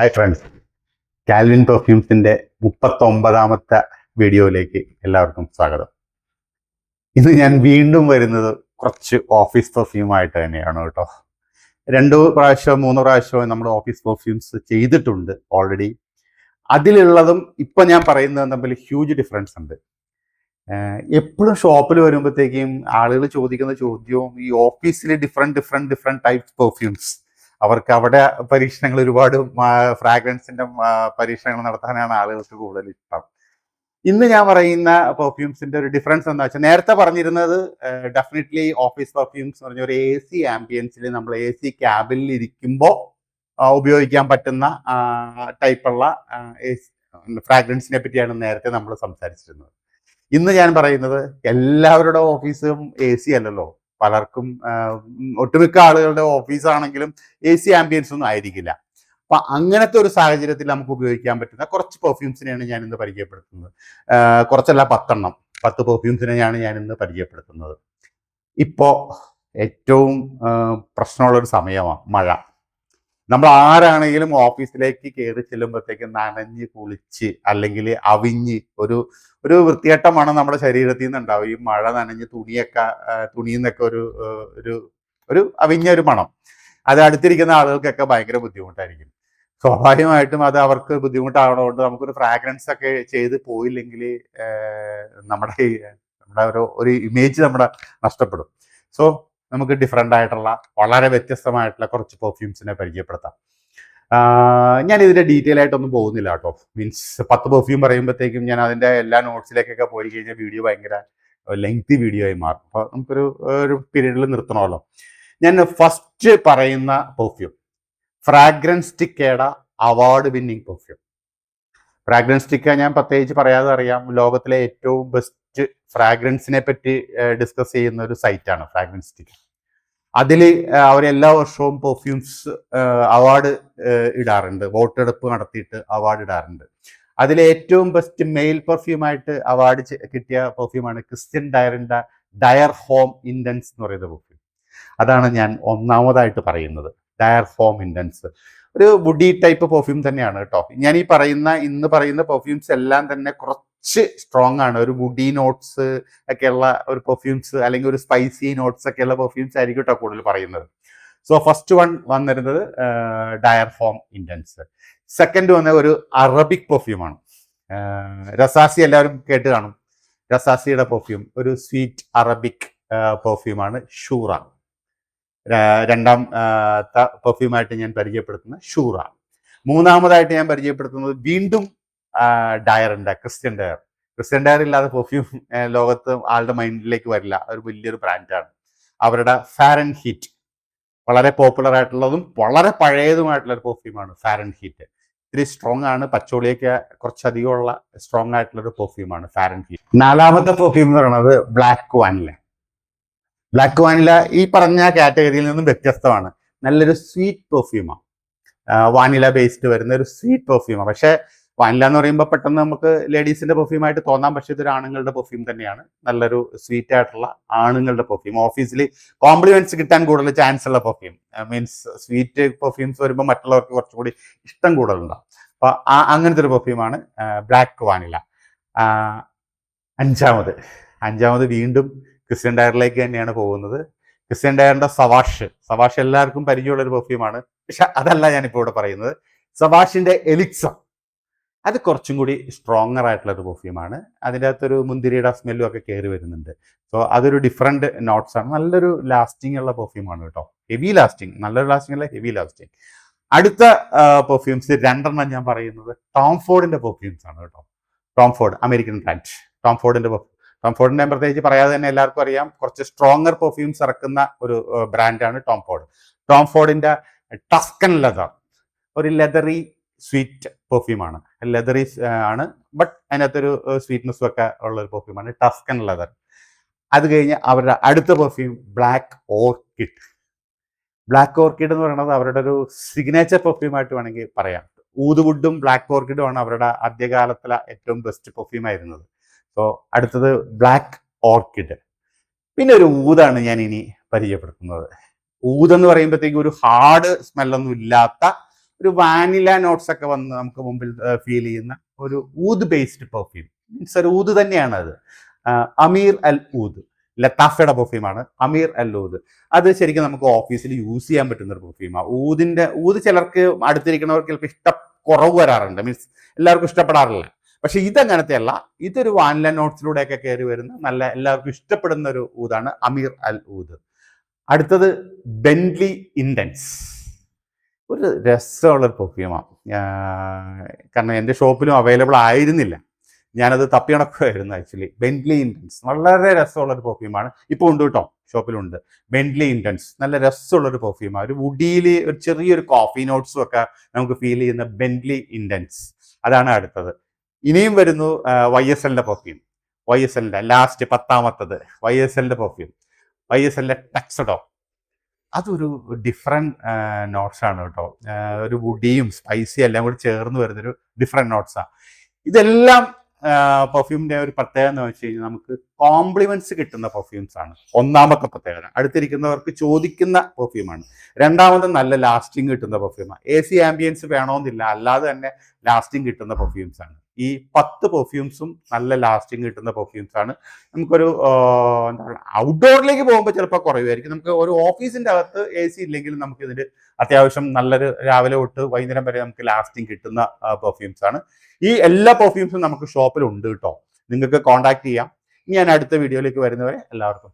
Hi friends Calvin പെർഫ്യൂംസിന്റെ മുപ്പത്തൊമ്പതാമത്തെ വീഡിയോയിലേക്ക് എല്ലാവർക്കും സ്വാഗതം. ഇന്ന് ഞാൻ വീണ്ടും വരുന്നത് കുറച്ച് ഓഫീസ് പെർഫ്യൂമായിട്ട് തന്നെയാണ് കേട്ടോ. രണ്ടു പ്രാവശ്യം മൂന്ന് പ്രാവശ്യം നമ്മൾ ഓഫീസ് പെർഫ്യൂംസ് ചെയ്തിട്ടുണ്ട് ഓൾറെഡി അതിലുള്ളതും ഇപ്പൊ ഞാൻ പറയുന്നതും തമ്മിൽ ഹ്യൂജ് ഡിഫറൻസ് ഉണ്ട്. എപ്പോഴും ഷോപ്പിൽ വരുമ്പോഴത്തേക്കും ആളുകൾ ചോദിക്കുന്ന ചോദ്യവും ഈ ഓഫീസിൽ different different different types perfumes അവർക്ക് അവിടെ പരീക്ഷണങ്ങൾ ഒരുപാട് ഫ്രാഗ്രൻസിന്റെ പരീക്ഷണങ്ങൾ നടത്താനാണ് ആളുകൾക്ക് കൂടുതൽ ഇഷ്ടം. ഇന്ന് ഞാൻ പറയുന്ന പെർഫ്യൂംസിന്റെ ഒരു ഡിഫറൻസ് എന്താ വെച്ചാൽ നേരത്തെ പറഞ്ഞിരുന്നത് ഡെഫിനറ്റ്ലി ഓഫീസ് പെർഫ്യൂംസ് എന്ന് പറഞ്ഞ ഒരു എ സി ആംബിയൻസിൽ നമ്മൾ എ സി ക്യാബിൽ ഇരിക്കുമ്പോൾ ഉപയോഗിക്കാൻ പറ്റുന്ന ടൈപ്പുള്ള ഫ്രാഗ്രൻസിനെ പറ്റിയാണ് നേരത്തെ നമ്മൾ സംസാരിച്ചിരുന്നത്. ഇന്ന് ഞാൻ പറയുന്നത് എല്ലാവരുടെ ഓഫീസും എ സി അല്ലല്ലോ. പലർക്കും ഒട്ടുമിക്ക ആളുകളുടെ ഓഫീസാണെങ്കിലും എ സി ആംബിയൻസ് ഒന്നും ആയിരിക്കില്ല. അപ്പൊ അങ്ങനത്തെ ഒരു സാഹചര്യത്തിൽ നമുക്ക് ഉപയോഗിക്കാൻ പറ്റുന്ന കുറച്ച് പെർഫ്യൂംസിനെയാണ് ഞാൻ ഇന്ന് പരിചയപ്പെടുത്തുന്നത്. കുറച്ചല്ല പത്തെണ്ണം. പത്ത് പെർഫ്യൂംസിനെയാണ് ഞാൻ ഇന്ന് പരിചയപ്പെടുത്തുന്നത്. ഇപ്പോ ഏറ്റവും പ്രശ്നമുള്ള ഒരു സമയമാണ് മഴ. നമ്മൾ ആരാണെങ്കിലും ഓഫീസിലേക്ക് കയറി ചെല്ലുമ്പോഴത്തേക്ക് നനഞ്ഞ് കുളിച്ച് അല്ലെങ്കിൽ അവിഞ്ഞ് ഒരു ഒരു വൃത്തിയേട്ടമാണ് മണം നമ്മുടെ ശരീരത്തിൽ നിന്ന് ഉണ്ടാവും ഈ മഴ നനഞ്ഞ് തുണിയൊക്കെ തുണിയിൽ നിന്നൊക്കെ ഒരു ഒരു ഒരു അവിഞ്ഞ ഒരു മണം. അത് അടുത്തിരിക്കുന്ന ആളുകൾക്കൊക്കെ ഭയങ്കര ബുദ്ധിമുട്ടായിരിക്കും. സ്വാഭാവികമായിട്ടും അത് അവർക്ക് ബുദ്ധിമുട്ടാവണതുകൊണ്ട് നമുക്കൊരു ഫ്രാഗ്രൻസ് ഒക്കെ ചെയ്ത് പോയില്ലെങ്കിൽ നമ്മുടെ നമ്മുടെ ഒരു ഒരു ഇമേജ് നമ്മുടെ നഷ്ടപ്പെടും. സോ നമുക്ക് ഡിഫറെന്റ് ആയിട്ടുള്ള വളരെ വ്യത്യസ്തമായിട്ടുള്ള കുറച്ച് പെർഫ്യൂംസിനെ പരിചയപ്പെടുത്താം. ഞാൻ ഇതിന്റെ ഡീറ്റെയിൽ ആയിട്ടൊന്നും പോകുന്നില്ല കേട്ടോ. മീൻസ് പത്ത് പെർഫ്യൂം പറയുമ്പോഴത്തേക്കും ഞാൻ അതിന്റെ എല്ലാ നോട്ട്സിലേക്കൊക്കെ പോയി കഴിഞ്ഞാൽ വീഡിയോ ഭയങ്കര ലെങ്തി വീഡിയോ ആയി മാറും. അപ്പോൾ നമുക്കൊരു ഒരു പീരീഡിൽ നിർത്തണമല്ലോ. ഞാൻ ഫസ്റ്റ് പറയുന്ന പെർഫ്യൂം ഫ്രാഗ്രൻസ് ടിക്കേട അവാർഡ് വിന്നിങ് പെർഫ്യൂം ഫ്രാഗ്രൻസ്റ്റിക്ക ഞാൻ പ്രത്യേകിച്ച് പറയാതെ അറിയാം. ലോകത്തിലെ ഏറ്റവും ബെസ്റ്റ് ഫ്രാഗ്രൻസിനെ പറ്റി ഡിസ്കസ് ചെയ്യുന്ന ഒരു സൈറ്റാണ് ഫ്രാഗ്രൻസ്റ്റിക്ക അതിൽ അവർ എല്ലാ വർഷവും പെർഫ്യൂംസ് അവാർഡ് ഇടാറുണ്ട്. വോട്ടെടുപ്പ് നടത്തിയിട്ട് അവാർഡ് ഇടാറുണ്ട്. അതിൽ ഏറ്റവും ബെസ്റ്റ് മെയിൽ പെർഫ്യൂമായിട്ട് അവാർഡ് കിട്ടിയ പെർഫ്യൂമാണ് ക്രിസ്ത്യൻ ഡയറിന്റെ ഡയർ ഹോം ഇൻഡൻസ് എന്ന് പറയുന്ന പെർഫ്യൂം അതാണ് ഞാൻ ഒന്നാമതായിട്ട് പറയുന്നത്. ഡയർ ഹോം ഇൻഡൻസ് ഒരു വുഡി ടൈപ്പ് പെർഫ്യൂം തന്നെയാണ് കേട്ടോ. ഞാൻ ഈ പറയുന്ന ഇന്ന് പറയുന്ന പെർഫ്യൂംസ് എല്ലാം തന്നെ കുറച്ച് സ്ട്രോങ് ആണ്. ഒരു വുഡി നോട്ട്സ് ഒക്കെയുള്ള ഒരു പെർഫ്യൂംസ് അല്ലെങ്കിൽ ഒരു സ്പൈസി നോട്ട്സ് ഒക്കെയുള്ള പെർഫ്യൂംസ് ആയിരിക്കും കേട്ടോ കൂടുതൽ പറയുന്നത്. സോ ഫസ്റ്റ് വൺ വന്നിരുന്നത് ഡയർ ഫോം ഇൻഡൻസ് സെക്കൻഡ് വന്ന ഒരു അറബിക് പെർഫ്യൂമാണ് രസാസി എല്ലാവരും കേട്ട് കാണും. രസാസിയുടെ പെർഫ്യൂം ഒരു സ്വീറ്റ് അറബിക് പെർഫ്യൂമാണ് ഷൂറ രണ്ടാം പെർഫ്യൂമായിട്ട് ഞാൻ പരിചയപ്പെടുത്തുന്ന ഷൂറാണ് മൂന്നാമതായിട്ട് ഞാൻ പരിചയപ്പെടുത്തുന്നത് വീണ്ടും ഡയറിന്റെ ക്രിസ്ത്യൻ ഡയർ ക്രിസ്ത്യൻ ഡയർ ഇല്ലാതെ പെർഫ്യൂം ലോകത്ത് ആളുടെ മൈൻഡിലേക്ക് വരില്ല. ഒരു വലിയൊരു ബ്രാൻഡാണ് അവരുടെ ഫാരൻ ഹീറ്റ് വളരെ പോപ്പുലർ ആയിട്ടുള്ളതും വളരെ പഴയതുമായിട്ടുള്ള ഒരു പെർഫ്യൂമാണ് ഫാരൻ ഹീറ്റ് ഇത്തിരി സ്ട്രോങ് ആണ് പച്ചോളിയൊക്കെ കുറച്ചധികമുള്ള സ്ട്രോങ് ആയിട്ടുള്ള ഒരു പെർഫ്യൂമാണ് ഫാരൻ ഹീറ്റ് നാലാമത്തെ പെർഫ്യൂം എന്ന് പറയുന്നത് ബ്ലാക്ക് വാനില ബ്ലാക്ക് വാനില ഈ പറഞ്ഞ കാറ്റഗറിയിൽ നിന്നും വ്യത്യസ്തമാണ്. നല്ലൊരു സ്വീറ്റ് പെർഫ്യൂമാണ് വാനില ബേസ്ഡ് വരുന്ന ഒരു സ്വീറ്റ് പെർഫ്യൂമാണ് പക്ഷേ വാനില എന്ന് പറയുമ്പോൾ പെട്ടെന്ന് നമുക്ക് ലേഡീസിന്റെ പെർഫ്യൂം ആയിട്ട് തോന്നാം. പക്ഷേ ഇതൊരു ആണുങ്ങളുടെ പെർഫ്യൂം തന്നെയാണ്. നല്ലൊരു സ്വീറ്റ് ആയിട്ടുള്ള ആണുങ്ങളുടെ പെർഫ്യൂം ഓഫീസിൽ കോംപ്ലിമെന്റ്സ് കിട്ടാൻ കൂടുതൽ ചാൻസ് ഉള്ള പെർഫ്യൂം മീൻസ് സ്വീറ്റ് പെർഫ്യൂംസ് വരുമ്പോൾ മറ്റുള്ളവർക്ക് കുറച്ചുകൂടി ഇഷ്ടം കൂടുതലുണ്ടാവും. അപ്പൊ ആ അങ്ങനത്തെ ഒരു പെർഫ്യൂമാണ് ബ്ലാക്ക് വാനില അഞ്ചാമത്. അഞ്ചാമത് വീണ്ടും ക്രിസ്ത്യൻ ഡയറിലേക്ക് തന്നെയാണ് പോകുന്നത്. ക്രിസ്ത്യൻ ഡയറിന്റെ സവാഷ്. സവാഷ് എല്ലാവർക്കും പരിചയമുള്ള ഒരു പെർഫ്യൂമാണ് പക്ഷെ അതല്ല ഞാനിപ്പോൾ ഇവിടെ പറയുന്നത്. സവാഷിന്റെ എലിക്സ. അത് കുറച്ചും കൂടി സ്ട്രോങ്ങർ ആയിട്ടുള്ള ഒരു പെർഫ്യൂമാണ് അതിന്റെ അകത്തൊരു മുന്തിരിയുടെ സ്മെല്ലും ഒക്കെ കയറി വരുന്നുണ്ട്. സോ അതൊരു ഡിഫറെന്റ് നോട്ട്സ് ആണ്. നല്ലൊരു ലാസ്റ്റിംഗ് ഉള്ള പെർഫ്യൂമാണ് കേട്ടോ. ഹെവി ലാസ്റ്റിംഗ് നല്ലൊരു ലാസ്റ്റിംഗ് അല്ല ഹെവി ലാസ്റ്റിംഗ് അടുത്ത പെർഫ്യൂംസ് രണ്ടെണ്ണം ഞാൻ പറയുന്നത്. ടോം ഫോർഡിന്റെ പെർഫ്യൂംസ് ആണ് കേട്ടോ. Tom Ford American brand Tom ഫോർഡിന്റെ Tom ഫോർഡിന്റെ പ്രത്യേകിച്ച് പറയാതെ തന്നെ എല്ലാവർക്കും അറിയാം. കുറച്ച് സ്ട്രോങ്ങർ പെർഫ്യൂംസ് ഇറക്കുന്ന ഒരു ബ്രാൻഡാണ് ടോം ഫോർഡ് ടോം ഫോർഡിന്റെ ടസ്കൻ ലെതർ ഒരു ലെതറി സ്വീറ്റ് പെർഫ്യൂമാണ് ലെതറി ആണ്. ബട്ട് അതിനകത്തൊരു സ്വീറ്റ്നെസ്സും ഒക്കെ ഉള്ള ഒരു പെർഫ്യൂമാണ് ടസ്കൻ ലെതർ അത് കഴിഞ്ഞ് അവരുടെ അടുത്ത perfume black orchid black orchid എന്ന് പറയുന്നത് അവരുടെ ഒരു സിഗ്നേച്ചർ പെർഫ്യൂമായിട്ട് വേണമെങ്കിൽ പറയാം. ഊതുവുഡും ബ്ലാക്ക് ഓർക്കിഡും ആണ് അവരുടെ ആദ്യകാലത്തിലെ ഏറ്റവും ബെസ്റ്റ് പെർഫ്യൂം ആയിരുന്നത്. സോ അടുത്തത് ബ്ലാക്ക് ഓർക്കിഡ് പിന്നെ ഒരു ഊതാണ് ഞാൻ ഇനി പരിചയപ്പെടുത്തുന്നത് ഊതെന്ന് പറയുമ്പോഴത്തേക്കും ഒരു ഹാർഡ് സ്മെല്ലൊന്നും ഇല്ലാത്ത ഒരു വാനില നോട്ട്സ് ഒക്കെ വന്ന് നമുക്ക് മുമ്പിൽ ഫീൽ ചെയ്യുന്ന ഒരു ഊത് ബേസ്ഡ് പെർഫ്യൂം മീൻസ് ഒരു ഊത് തന്നെയാണ് അത്. അമീർ അൽ ഊദ് ലത്താഫയുടെ പെർഫ്യൂമാണ് അമീർ അൽ ഊദ് അത് ശരിക്കും നമുക്ക് ഓഫീസിൽ യൂസ് ചെയ്യാൻ പറ്റുന്ന ഒരു പെർഫ്യൂമാണ് ഊതിന്റെ ഊത് ചിലർക്ക് അടുത്തിരിക്കുന്നവർക്ക് ചിലപ്പോൾ ഇഷ്ട കുറവ് വരാറുണ്ട്. മീൻസ് എല്ലാവർക്കും ഇഷ്ടപ്പെടാറില്ല. പക്ഷെ ഇതങ്ങനത്തെ അല്ല ഇതൊരു വാനില നോട്ട്സിലൂടെയൊക്കെ കയറി വരുന്ന നല്ല എല്ലാവർക്കും ഇഷ്ടപ്പെടുന്ന ഒരു ഊതാണ് അമീർ അൽ ഊദ്. അടുത്തത് ബെൻലി ഇൻഡൻസ് ഒരു രസമുള്ളൊരു പെർഫ്യൂമാണ് കാരണം എന്റെ ഷോപ്പിലും അവൈലബിൾ ആയിരുന്നില്ല. ഞാനത് തപ്പി നടക്കുമായിരുന്നു ആക്ച്വലി ബെൻലി ഇൻഡൻസ് വളരെ രസമുള്ള ഒരു പെർഫ്യൂമാണ് ഇപ്പോൾ ഉണ്ട് കേട്ടോ. ഷോപ്പിലുണ്ട്. ബെൻലി ഇൻഡൻസ് നല്ല രസമുള്ള ഒരു പെർഫ്യൂമാണ് ഒരു വുഡിയിൽ ഒരു ചെറിയൊരു കോഫി നോട്ട്സും ഒക്കെ നമുക്ക് ഫീൽ ചെയ്യുന്ന ബെൻലി ഇൻഡൻസ് അതാണ് അടുത്തത്. ഇനിയും വരുന്നു വൈ എസ് എല്ലിന്റെ പെർഫ്യൂം വൈ എസ് എല്ലിന്റെ ലാസ്റ്റ് പത്താമത്തത് വൈ എസ് എല്ലിന്റെ പെർഫ്യൂം വൈ എസ് എല്ലിന്റെ ടെക്സഡോ അതൊരു ഡിഫറെന്റ് നോട്ട്സ് ആണ് കേട്ടോ. ഒരു വുഡിയും സ്പൈസി എല്ലാം കൂടി ചേർന്ന് വരുന്നൊരു ഡിഫറെന്റ് നോട്ട്സാണ് ഇതെല്ലാം പെർഫ്യൂമിന്റെ ഒരു പ്രത്യേകത എന്ന് വെച്ച് കഴിഞ്ഞാൽ നമുക്ക് കോംപ്ലിമെന്റ്സ് കിട്ടുന്ന പെർഫ്യൂംസ് ആണ്. ഒന്നാമത്തെ പ്രത്യേകത. അടുത്തിരിക്കുന്നവർക്ക് ചോദിക്കുന്ന പെർഫ്യൂമാണ് രണ്ടാമത് നല്ല ലാസ്റ്റിംഗ് കിട്ടുന്ന പെർഫ്യൂമാണ് എ സി ആംബിയൻസ് വേണമെന്നില്ല അല്ലാതെ തന്നെ ലാസ്റ്റിംഗ് കിട്ടുന്ന പെർഫ്യൂംസ് ആണ്. ഈ പത്ത് പെർഫ്യൂംസും നല്ല ലാസ്റ്റിംഗ് കിട്ടുന്ന പെർഫ്യൂംസ് ആണ്. നമുക്കൊരു എന്താ പറയുക ഔട്ട്ഡോറിലേക്ക് പോകുമ്പോൾ ചിലപ്പോൾ കുറയുമായിരിക്കും. നമുക്ക് ഒരു ഓഫീസിന്റെ അകത്ത് എ സി ഇല്ലെങ്കിലും നമുക്ക് ഇതിന്റെ അത്യാവശ്യം നല്ലൊരു രാവിലെ തൊട്ട് വൈകുന്നേരം വരെ നമുക്ക് ലാസ്റ്റിംഗ് കിട്ടുന്ന പെർഫ്യൂംസ് ആണ്. ഈ എല്ലാ പെർഫ്യൂംസും നമുക്ക് ഷോപ്പിലുണ്ട് കേട്ടോ നിങ്ങൾക്ക് കോൺടാക്ട് ചെയ്യാം. ഞാൻ അടുത്ത വീഡിയോയിലേക്ക് വരുന്നവരെ എല്ലാവർക്കും